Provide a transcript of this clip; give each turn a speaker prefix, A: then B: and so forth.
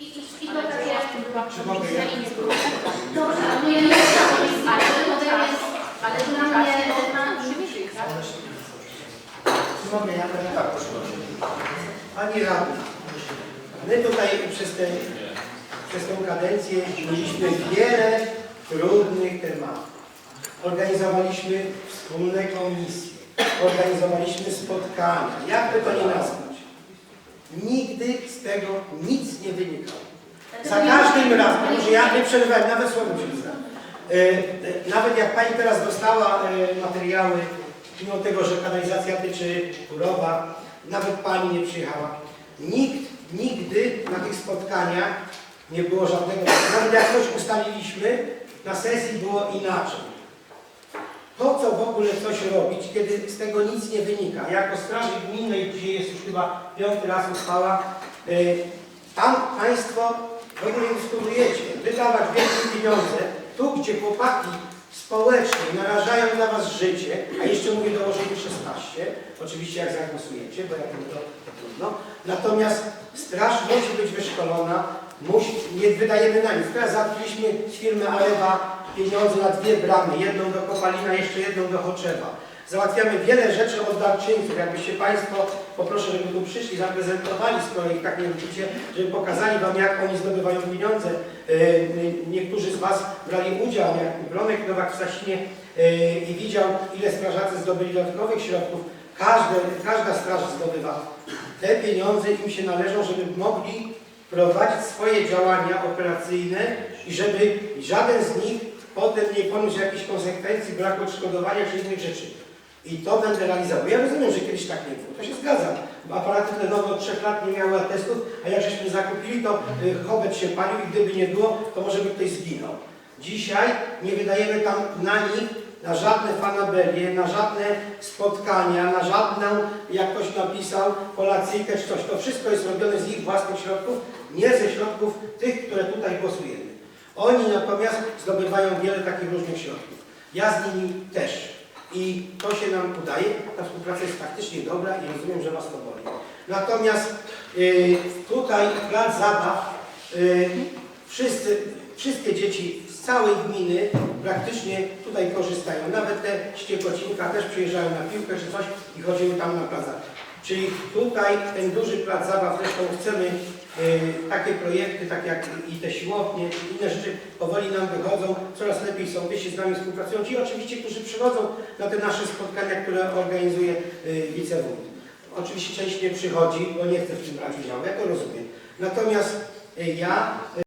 A: I, i, i to takie...
B: Czy mogę ja?
A: Dobrze, ale to ja nie wiem, ale to jest... Ale dla mnie...
B: Czy mogę ja teraz? Tak, proszę bardzo. Pani radna, my tutaj przez, te, przez tę kadencję mieliśmy wiele trudnych tematów. Organizowaliśmy wspólne komisje, organizowaliśmy spotkania, jakby to nie nazwać. Nigdy z tego nic nie wynikało. Za każdym razem, może ja nie przerywałem, nawet słowo przeczytałem. E, e, Nawet jak Pani teraz dostała e, materiały, mimo tego, że kanalizacja tyczy Turowa, nawet Pani nie przyjechała. Nikt nigdy na tych spotkaniach nie było żadnego, nawet jak coś ustaliliśmy, na sesji było inaczej. Po co w ogóle coś robić, kiedy z tego nic nie wynika? Jako straży gminnej, gdzie jest już chyba piąty raz uchwała, y, tam Państwo w ogóle nie dyskutujecie. Wydawać większe pieniądze, tu gdzie chłopaki społecznie narażają dla Was życie, a jeszcze mówię dołożyli 16, oczywiście jak zagłosujecie, bo jak to, to trudno. Natomiast straż musi być wyszkolona, musi, nie wydajemy na nic. Teraz załatwiliśmy z firmy Alewa pieniądze na dwie bramy, jedną do Kopalina, jeszcze jedną do Choczewa. Załatwiamy wiele rzeczy od darczyńców. Jakbyście Państwo, poproszę, żeby tu przyszli, zaprezentowali, skoro ich tak nie żeby pokazali Wam, jak oni zdobywają pieniądze. Yy, Niektórzy z Was brali udział, jak Bronek Nowak w Sasinie yy, i widział, ile strażacy zdobyli dodatkowych środków. Każde, każda straż zdobywa. Te pieniądze im się należą, żeby mogli prowadzić swoje działania operacyjne i żeby żaden z nich potem nie poniósł jakichś konsekwencji, braku odszkodowania czy innych rzeczy. I to będę realizował. Ja rozumiem, że kiedyś tak nie było. To się zgadza. Aparaty tlenowe od trzech lat nie miały atestów, a jak żeśmy zakupili, to y, chobet się palił i gdyby nie było, to może by ktoś zginął. Dzisiaj nie wydajemy tam na nich, na żadne fanaberie, na żadne spotkania, na żadną, jak ktoś napisał, polacyjkę czy coś. To wszystko jest robione z ich własnych środków, nie ze środków tych, które tutaj głosujemy. Oni natomiast zdobywają wiele takich różnych środków. Ja z nimi też. I to się nam udaje. Ta współpraca jest faktycznie dobra i rozumiem, że Was to boli. Natomiast y, tutaj plac zabaw, y, wszyscy, wszystkie dzieci z całej gminy praktycznie tutaj korzystają. Nawet te ściekocinka też przyjeżdżają na piłkę czy coś i chodzimy tam na plac zabaw. Czyli tutaj ten duży plac zabaw, zresztą chcemy y, takie projekty, tak jak i te siłownie, inne rzeczy powoli nam wychodzą, coraz lepiej są, wyście z nami współpracują. Ci oczywiście, którzy przychodzą na te nasze spotkania, które organizuje y. Oczywiście część nie przychodzi, bo nie chce w tym brać udziału, ja to rozumiem. Natomiast y, ja